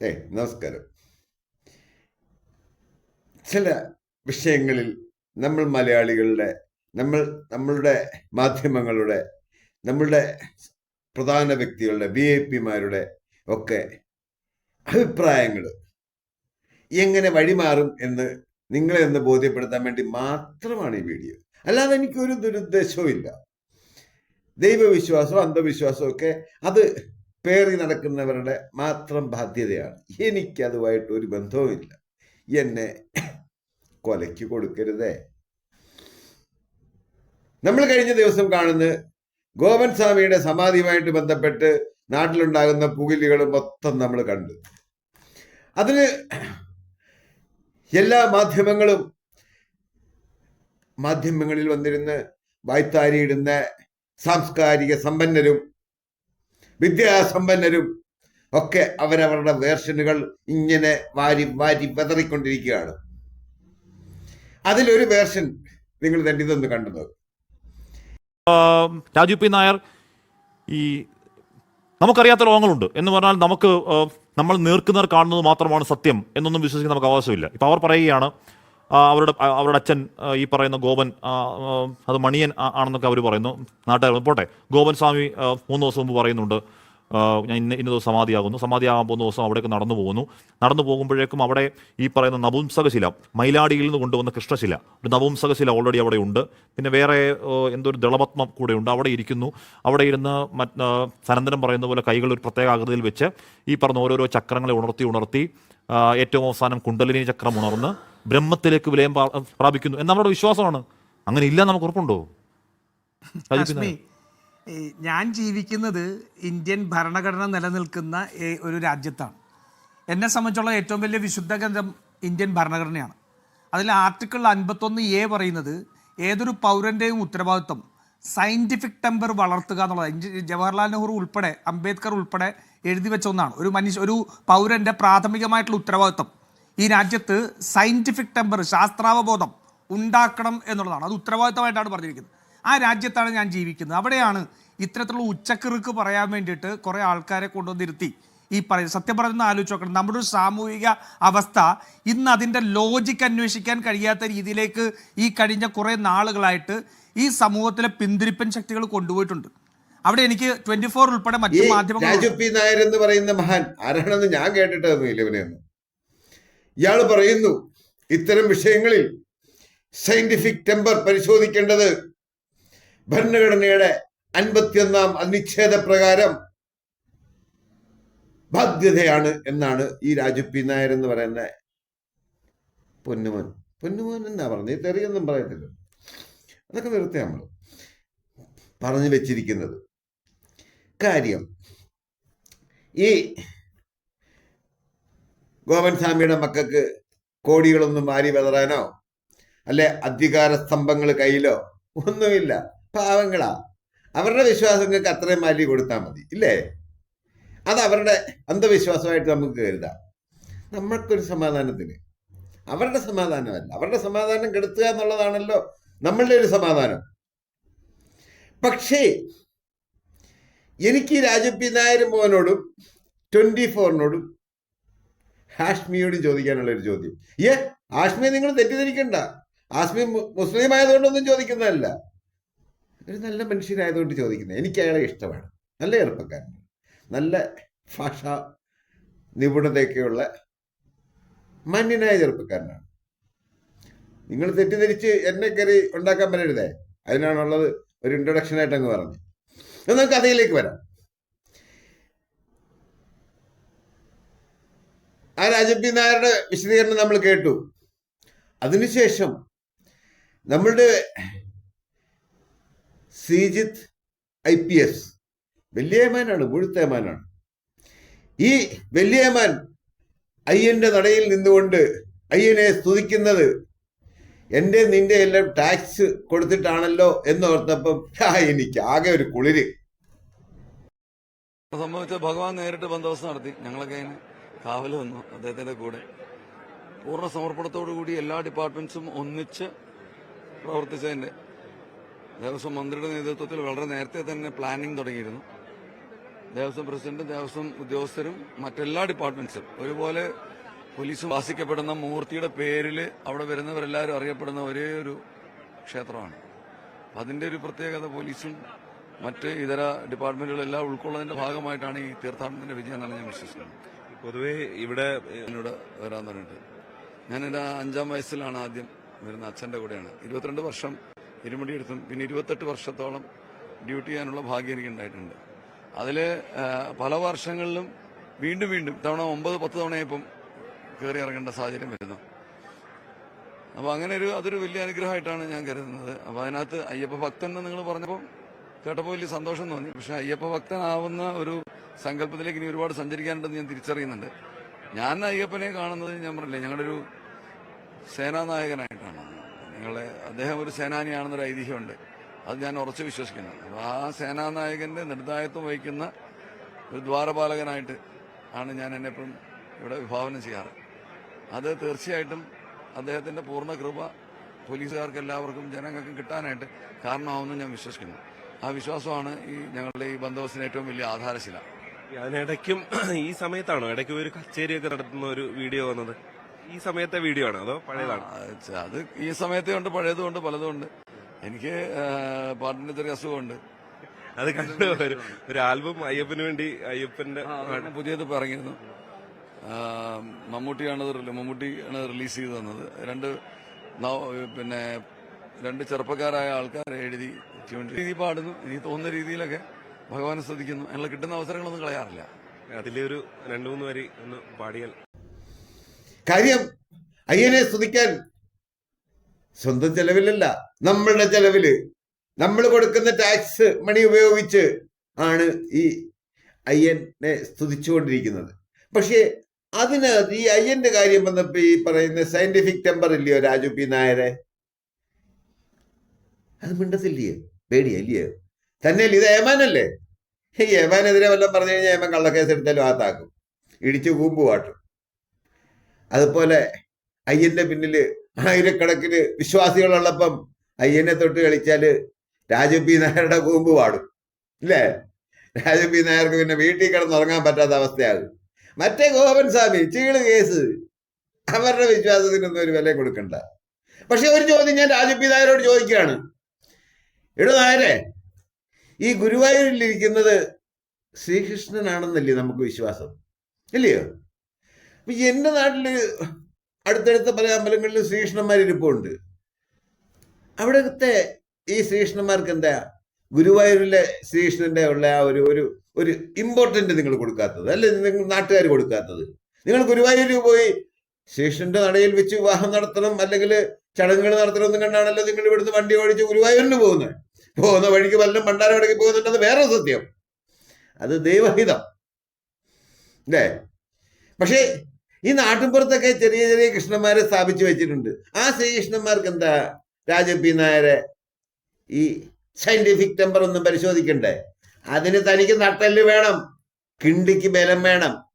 ഏ നമസ്കാരം. ചില വിഷയങ്ങളിൽ നമ്മൾ മലയാളികളുടെ നമ്മൾ നമ്മളുടെ മാധ്യമങ്ങളുടെ നമ്മളുടെ പ്രധാന വ്യക്തികളുടെ വി ഐ പിമാരുടെ ഒക്കെ അഭിപ്രായങ്ങൾ എങ്ങനെ വഴിമാറും എന്ന് നിങ്ങളെ ഒന്ന് ബോധ്യപ്പെടുത്താൻ വേണ്ടി മാത്രമാണ് ഈ വീഡിയോ. അല്ലാതെ എനിക്കൊരു ദുരുദ്ദേശവും ഇല്ല ദൈവവിശ്വാസവും അന്ധവിശ്വാസവും ഒക്കെ അത് പേറി നടക്കുന്നവരുടെ മാത്രം ബാധ്യതയാണ്. എനിക്കതുമായിട്ട് ഒരു ബന്ധവുമില്ല. എന്നെ കൊലയ്ക്ക് കൊടുക്കരുതേ. നമ്മൾ കഴിഞ്ഞ ദിവസം കാണുന്ന ഗോപൻ സ്വാമിയുടെ സമാധിയുമായിട്ട് ബന്ധപ്പെട്ട് നാട്ടിലുണ്ടാകുന്ന പുകിലുകളും മൊത്തം നമ്മൾ കണ്ടു. അതിന് എല്ലാ മാധ്യമങ്ങളും മാധ്യമങ്ങളിൽ വന്നിരുന്ന് വായ്ത്താരിയിടുന്ന സാംസ്കാരിക സമ്പന്നരും വിദ്യാസമ്പന്നരും ഒക്കെ അവരവരുടെ വേർഷനുകൾ ഇങ്ങനെ വാരി വാരി വെതറിക്കൊണ്ടിരിക്കുകയാണ്. അതിലൊരു വേർഷൻ നിങ്ങൾ തന്നെ ഇതൊന്ന് കണ്ടത്. രാജു പി നായർ ഈ നമുക്കറിയാത്ത രോഗങ്ങളുണ്ട് എന്ന് പറഞ്ഞാൽ നമുക്ക് നമ്മൾ നേർക്കുന്നവർ കാണുന്നത് മാത്രമാണ് സത്യം എന്നൊന്നും വിശ്വസിക്കാൻ നമുക്ക് അവകാശമില്ല. ഇപ്പം അവർ പറയുകയാണ് അവരുടെ അവരുടെ അച്ഛൻ ഈ പറയുന്ന ഗോപൻ അത് മണിയൻ ആണെന്നൊക്കെ അവർ പറയുന്നു. നാട്ടുകാർ പോട്ടെ. ഗോപൻ സ്വാമി മൂന്ന് ദിവസം മുമ്പ് പറയുന്നുണ്ട്. ഞാൻ ഇന്ന ഇന്ന ദിവസം സമാധിയാകുന്നു. സമാധിയാകാൻ പോകുന്ന ദിവസം അവിടേക്ക് നടന്നു പോകുന്നു. നടന്നു പോകുമ്പോഴേക്കും അവിടെ ഈ പറയുന്ന നപുംസകശില മൈലാടിയിൽ നിന്ന് കൊണ്ടുവന്ന കൃഷ്ണശില. ഒരു നപുംസകശില ഓൾറെഡി അവിടെ ഉണ്ട്. പിന്നെ വേറെ എന്തോ ഒരു ദളപത്മം കൂടെ ഉണ്ട്. അവിടെ ഇരിക്കുന്നു. അവിടെ ഇരുന്ന് ആ, പറയുന്ന പോലെ കൈകൾ ഒരു പ്രത്യേക ആകൃതിയിൽ വെച്ച് ഈ പറഞ്ഞ ഓരോരോ ചക്രങ്ങളെ ഉണർത്തി ഉണർത്തി ഏറ്റവും അവസാനം കുണ്ടലിനി ചക്രം ഉണർന്ന് ബ്രഹ്മത്തിലേക്ക് വിലയം പ്രാപിക്കുന്നു എന്ന് നമ്മുടെ വിശ്വാസമാണ്. അങ്ങനെ ഇല്ല നമുക്ക് ഉറപ്പുണ്ടോ? ഞാൻ ജീവിക്കുന്നത് ഇന്ത്യൻ ഭരണഘടന നിലനിൽക്കുന്ന ഒരു രാജ്യത്താണ്. എന്നെ സംബന്ധിച്ചുള്ള ഏറ്റവും വലിയ വിശുദ്ധ ഗ്രന്ഥം ഇന്ത്യൻ ഭരണഘടനയാണ്. അതിൽ ആർട്ടിക്കിൾ അൻപത്തൊന്ന് എ പറയുന്നത് ഏതൊരു പൗരന്റെയും ഉത്തരവാദിത്വം സയന്റിഫിക് ടെമ്പർ വളർത്തുക എന്നുള്ളത് ജവഹർലാൽ നെഹ്റു ഉൾപ്പെടെ അംബേദ്കർ ഉൾപ്പെടെ എഴുതി വെച്ച ഒന്നാണ്. ഒരു മനുഷ്യ ഒരു പൗരന്റെ പ്രാഥമികമായിട്ടുള്ള ഉത്തരവാദിത്വം ഈ രാജ്യത്ത് സയന്റിഫിക് ടെമ്പർ ശാസ്ത്രാവബോധം ഉണ്ടാക്കണം എന്നുള്ളതാണ്. അത് ഉത്തരവാദിത്തമായിട്ടാണ് പറഞ്ഞിരിക്കുന്നത്. ആ രാജ്യത്താണ് ഞാൻ ജീവിക്കുന്നത്. അവിടെയാണ് ഇത്തരത്തിലുള്ള ഉച്ചക്കിറുക്ക് പറയാൻ വേണ്ടിയിട്ട് കുറേ ആൾക്കാരെ കൊണ്ടുവന്നിരുത്തി ഈ പറയുന്നത്. സത്യം പറയുന്ന ആലോചിച്ച് നോക്കണം. നമ്മുടെ ഒരു സാമൂഹിക അവസ്ഥ ഇന്ന് അതിന്റെ ലോജിക്ക് അന്വേഷിക്കാൻ കഴിയാത്ത രീതിയിലേക്ക് ഈ കഴിഞ്ഞ കുറേ നാളുകളായിട്ട് ഈ സമൂഹത്തിലെ പിന്തിരിപ്പൻ ശക്തികൾ കൊണ്ടുപോയിട്ടുണ്ട്. അവിടെ എനിക്ക് ട്വന്റി ഫോർ ഉൾപ്പെടെ മറ്റു മാധ്യമങ്ങൾ നായർ എന്ന് പറയുന്ന മഹാൻ ആരാണെന്ന് ഞാൻ കേട്ടിട്ടൊന്നുമില്ല ഇവനെയൊന്നും. ഇയാൾ പറയുന്നു ഇത്തരം വിഷയങ്ങളിൽ സയന്റിഫിക് ടെമ്പർ പരിശോധിക്കേണ്ടത് ഭരണഘടനയുടെ അൻപത്തിയൊന്നാം അനുച്ഛേദ പ്രകാരം ബാധ്യതയാണ് എന്നാണ് ഈ രാജു പി നായർ എന്ന് പറയുന്ന പൊന്നുമോൻ. പൊന്നുമോൻ എന്നാ പറഞ്ഞത്? തെറിയൊന്നും പറയത്തില്ല. അതൊക്കെ നിർത്തി നമ്മൾ പറഞ്ഞു വെച്ചിരിക്കുന്നത്. കാര്യം ഈ ഗോവൻ സ്വാമിയുടെ മക്കൾക്ക് കോടികളൊന്നും വാരി വിതറാനോ? അല്ലെ അധികാര സ്തംഭങ്ങൾ കയ്യിലോ? ഒന്നുമില്ല. പാവങ്ങളാ. അവരുടെ വിശ്വാസങ്ങൾക്ക് അത്രയും മാലി കൊടുത്താൽ മതി. ഇല്ലേ? അത് അവരുടെ അന്ധവിശ്വാസമായിട്ട് നമുക്ക് കരുതാം. നമ്മൾക്കൊരു സമാധാനത്തിന്. അവരുടെ സമാധാനമല്ല. അവരുടെ സമാധാനം കെടുത്തുക എന്നുള്ളതാണല്ലോ നമ്മളുടെ ഒരു സമാധാനം. പക്ഷേ എനിക്ക് രാജപ്പി നായർ മോനോടും ട്വന്റി ഫോറിനോടും ഹാഷ്മിയോടും ചോദിക്കാനുള്ള ഒരു ചോദ്യം. ഏ ഹാഷ്മി നിങ്ങൾ തെറ്റിദ്ധരിക്കണ്ട. ഹാഷ്മി മുസ്ലിം ആയതുകൊണ്ടൊന്നും ചോദിക്കുന്നതല്ല. ഒരു നല്ല മനുഷ്യനായതുകൊണ്ട് ചോദിക്കുന്നത് എനിക്ക് അയാളെ ഇഷ്ടമാണ്. നല്ല ചെറുപ്പക്കാരൻ. നല്ല ഭാഷ നിപുണതയൊക്കെയുള്ള മാന്യനായ ചെറുപ്പക്കാരനാണ്. നിങ്ങൾ തെറ്റിദ്ധരിച്ച് എന്നെ കയറി ഉണ്ടാക്കാൻ പറ്റരുതേ അതിനാണുള്ളത് ഒരു ഇൻട്രൊഡക്ഷൻ ആയിട്ട് അങ്ങ് പറഞ്ഞു എന്നാൽ കഥയിലേക്ക് വരാം. ആ രാജപ്പി നായരുടെ വിശദീകരണം നമ്മൾ കേട്ടു. അതിനുശേഷം നമ്മളുടെ ശ്രീജിത്ത് ഐ പി എസ് വെല്ലിയമാനാണ് മുഴുത്തേമാനാണ്. ഈ വെല്ലിയമാൻ അയ്യന്റെ നടയിൽ നിന്നുകൊണ്ട് അയ്യനെ സ്തുതിക്കുന്നത് എന്റെ നിന്റെ എല്ലാം ടാക്സ് കൊടുത്തിട്ടാണല്ലോ എന്നോർത്തപ്പം എനിക്ക് ആകെ ഒരു കുളിര്. സംഭവിച്ച ഭഗവാൻ നേരിട്ട് ബന്ദോബസ്ത് നടത്തി ഞങ്ങളൊക്കെ അതിന് കാവൽ വന്നു അദ്ദേഹത്തിന്റെ കൂടെ. പൂർണ സമർപ്പണത്തോടു കൂടി എല്ലാ ഡിപ്പാർട്ട്മെന്റ്സും ഒന്നിച്ച് പ്രവർത്തിച്ചതിന്റെ ദേവസ്വം മന്ത്രിയുടെ നേതൃത്വത്തിൽ വളരെ നേരത്തെ തന്നെ പ്ലാനിംഗ് തുടങ്ങിയിരുന്നു. ദേവസ്വം പ്രസിഡന്റും ദേവസ്വം ഉദ്യോഗസ്ഥരും മറ്റെല്ലാ ഡിപ്പാർട്ട്മെന്റ്സും ഒരുപോലെ പോലീസ് വാസിക്കപ്പെടുന്ന മൂർത്തിയുടെ പേരിൽ അവിടെ വരുന്നവരെല്ലാവരും അറിയപ്പെടുന്ന ഒരേ ഒരു ക്ഷേത്രമാണ്. അതിന്റെ ഒരു പ്രത്യേകത പോലീസും മറ്റ് ഇതര ഡിപ്പാർട്ട്മെന്റുകളെല്ലാം ഉൾക്കൊള്ളുന്നതിന്റെ ഭാഗമായിട്ടാണ് ഈ തീർത്ഥാടനത്തിന്റെ വിജയം എന്നാണ് ഞാൻ വിശ്വസിക്കുന്നത്. പൊതുവെ ഇവിടെ എന്നോട് വരാൻ പറഞ്ഞിട്ട്. ഞാൻ എന്റെ അഞ്ചാം വയസ്സിലാണ് ആദ്യം വരുന്ന അച്ഛന്റെ കൂടെയാണ്. ഇരുപത്തിരണ്ട് വർഷം ഇരുമുടിയെടുത്തും പിന്നെ ഇരുപത്തെട്ട് വർഷത്തോളം ഡ്യൂട്ടി ചെയ്യാനുള്ള ഭാഗ്യം എനിക്ക് ഉണ്ടായിട്ടുണ്ട് അതിൽ പല വർഷങ്ങളിലും വീണ്ടും വീണ്ടും തവണ ഒമ്പത് പത്ത് തവണയായപ്പം കയറി ഇറങ്ങേണ്ട സാഹചര്യം വരുന്നു. അപ്പോൾ അങ്ങനെ ഒരു അതൊരു വലിയ അനുഗ്രഹമായിട്ടാണ് ഞാൻ കരുതുന്നത്. അപ്പോൾ അതിനകത്ത് അയ്യപ്പ ഭക്തൻ എന്ന് നിങ്ങൾ പറഞ്ഞപ്പോൾ കേട്ടപ്പോൾ വലിയ സന്തോഷം തോന്നി. പക്ഷെ അയ്യപ്പ ഭക്തനാവുന്ന ഒരു സങ്കല്പത്തിലേക്ക് ഇനി ഒരുപാട് സഞ്ചരിക്കാനുണ്ടെന്ന് ഞാൻ തിരിച്ചറിയുന്നുണ്ട്. ഞാൻ അയ്യപ്പനെ കാണുന്നത് ഞാൻ പറഞ്ഞില്ലേ ഞങ്ങളുടെ ഒരു സേനാനായകനായിട്ടാണ്. നിങ്ങളെ അദ്ദേഹം ഒരു സേനാനിയാണെന്നൊരു ഐതിഹ്യമുണ്ട്. അത് ഞാൻ ഉറച്ചു വിശ്വസിക്കുന്നു. അപ്പോൾ ആ സേനാനായകന്റെ നിർദ്ദായത്വം വഹിക്കുന്ന ഒരു ദ്വാരപാലകനായിട്ട് ആണ് ഞാൻ എന്നെ ഇപ്പം ഇവിടെ വിഭാവനം ചെയ്യാറ്. അത് തീർച്ചയായിട്ടും അദ്ദേഹത്തിന്റെ പൂർണ കൃപ പോലീസുകാർക്ക് എല്ലാവർക്കും ജനങ്ങൾക്കും കിട്ടാനായിട്ട് കാരണമാവുമെന്ന് ഞാൻ വിശ്വസിക്കുന്നു. ആ വിശ്വാസമാണ് ഈ ഞങ്ങളുടെ ഈ ബന്ധവസിന് ഏറ്റവും വലിയ ആധാരശില. അതിനിടയ്ക്കും ഈ സമയത്താണോ? ഇടയ്ക്ക് ഒരു കച്ചേരിയൊക്കെ നടത്തുന്ന ഒരു വീഡിയോ വന്നത്. ഈ സമയത്തെ വീഡിയോ ആണോ അതോ പഴയതാണ്? അത് ഈ സമയത്തേ ഉണ്ട് പഴയതും ഉണ്ട് പലതും ഉണ്ട്. എനിക്ക് പാട്ടിന്റെ ചെറിയ അസുഖമുണ്ട് അത് കണ്ടു ഒരു ഒരു ആൽബം അയ്യപ്പന് വേണ്ടി അയ്യപ്പന്റെ പുതിയത് പറഞ്ഞിരുന്നു മമ്മൂട്ടിയാണ് മമ്മൂട്ടിയാണ് റിലീസ് ചെയ്തു തന്നത്. രണ്ട് പിന്നെ രണ്ട് ചെറുപ്പക്കാരായ ആൾക്കാരെ എഴുതി ട്യൂൺ രീതി പാടുന്നു. ഇനി തോന്നുന്ന രീതിയിലൊക്കെ ഭഗവാനെ ശ്രദ്ധിക്കുന്നു. അതിനുള്ള കിട്ടുന്ന അവസരങ്ങളൊന്നും കളയാറില്ല. അതിലെ ഒരു രണ്ടു മൂന്ന് വരി ഒന്ന് പാടിയാൽ. കാര്യം അയ്യനെ സ്തുതിക്കാൻ സ്വന്തം ചെലവിലല്ല നമ്മളുടെ ചെലവിൽ. നമ്മൾ കൊടുക്കുന്ന ടാക്സ് മണി ഉപയോഗിച്ച് ആണ് ഈ അയ്യനെ സ്തുതിച്ചുകൊണ്ടിരിക്കുന്നത്. പക്ഷേ അതിനകത്ത് ഈ അയ്യന്റെ കാര്യം വന്നപ്പോ ഈ പറയുന്ന സയന്റിഫിക് ടെമ്പർ ഇല്ലയോ രാജു പി നായരെ? അത് മിണ്ടത്തില്ലയോ? പേടിയല്ലയോ തന്നെ ഇത് ഏമാനല്ലേ? ഈ ഏമാനെതിരെ വല്ലതും പറഞ്ഞു കഴിഞ്ഞാൽ ഏമാൻ കള്ളക്കേസ് എടുത്താലും ആത്താക്കും. ഇടിച്ചു കൂമ്പ് പാട്ടും അതുപോലെ അയ്യന്റെ പിന്നിൽ ആയിരക്കണക്കിന് വിശ്വാസികളുള്ളപ്പം അയ്യനെ തൊട്ട് കളിച്ചാൽ രാജു പി നായരുടെ കൂമ്പ് പാടും ഇല്ലേ രാജു പി നായർക്ക് പിന്നെ വീട്ടിൽ കിടന്നുറങ്ങാൻ പറ്റാത്ത അവസ്ഥയാകും. മറ്റേ ഗോപൻ സ്വാമി ചീൾ കേസ്. അവരുടെ വിശ്വാസത്തിനൊന്നും ഒരു വില കൊടുക്കണ്ട. പക്ഷെ ഒരു ചോദ്യം ഞാൻ രാജു പി നായരോട് ചോദിക്കുകയാണ്. നായരെ ഈ ഗുരുവായൂരിലിരിക്കുന്നത് ശ്രീകൃഷ്ണനാണെന്നല്ലേ നമുക്ക് വിശ്വാസം? ഇല്ലയോ? എന്റെ നാട്ടിൽ അടുത്തടുത്ത പല അമ്പലങ്ങളിലും ശ്രീകൃഷ്ണന്മാർ ഇരിപ്പുണ്ട്. അവിടുത്തെ ഈ ശ്രീകൃഷ്ണന്മാർക്ക് എന്താ ഗുരുവായൂരിലെ ശ്രീകൃഷ്ണന്റെ ഉള്ള ആ ഒരു ഒരു ഒരു ഇമ്പോർട്ടന്റ് നിങ്ങൾ കൊടുക്കാത്തത്? അല്ലെ നിങ്ങൾ നാട്ടുകാർ കൊടുക്കാത്തത്? നിങ്ങൾ ഗുരുവായൂരിൽ പോയി ശ്രീകൃഷ്ണന്റെ നടയിൽ വെച്ച് വിവാഹം നടത്തണം അല്ലെങ്കിൽ ചടങ്ങുകൾ നടത്തണം എന്നും കണ്ടാണല്ലോ നിങ്ങൾ ഇവിടുന്ന് വണ്ടി ഓടിച്ച് ഗുരുവായൂരിന് പോകുന്നത്. പോകുന്ന വഴിക്ക് വല്ലതും പണ്ടാരം ഇടയ്ക്ക് പോകുന്നുണ്ടെന്ന് വേറെ സത്യം. അത് ദൈവഹിതം. അല്ലേ? പക്ഷേ ഈ നാട്ടിൻപുറത്തൊക്കെ ചെറിയ ചെറിയ കൃഷ്ണന്മാരെ സ്ഥാപിച്ചു വെച്ചിട്ടുണ്ട്. ആ ശ്രീകൃഷ്ണന്മാർക്ക് എന്താ? രാജപി നായരെ ഈ സയന്റിഫിക് ടെമ്പർ ഒന്നും പരിശോധിക്കണ്ടേ? അതിന് തനിക്ക് നട്ടൽ വേണം. കിണ്ടിക്ക് ബലം വേണം.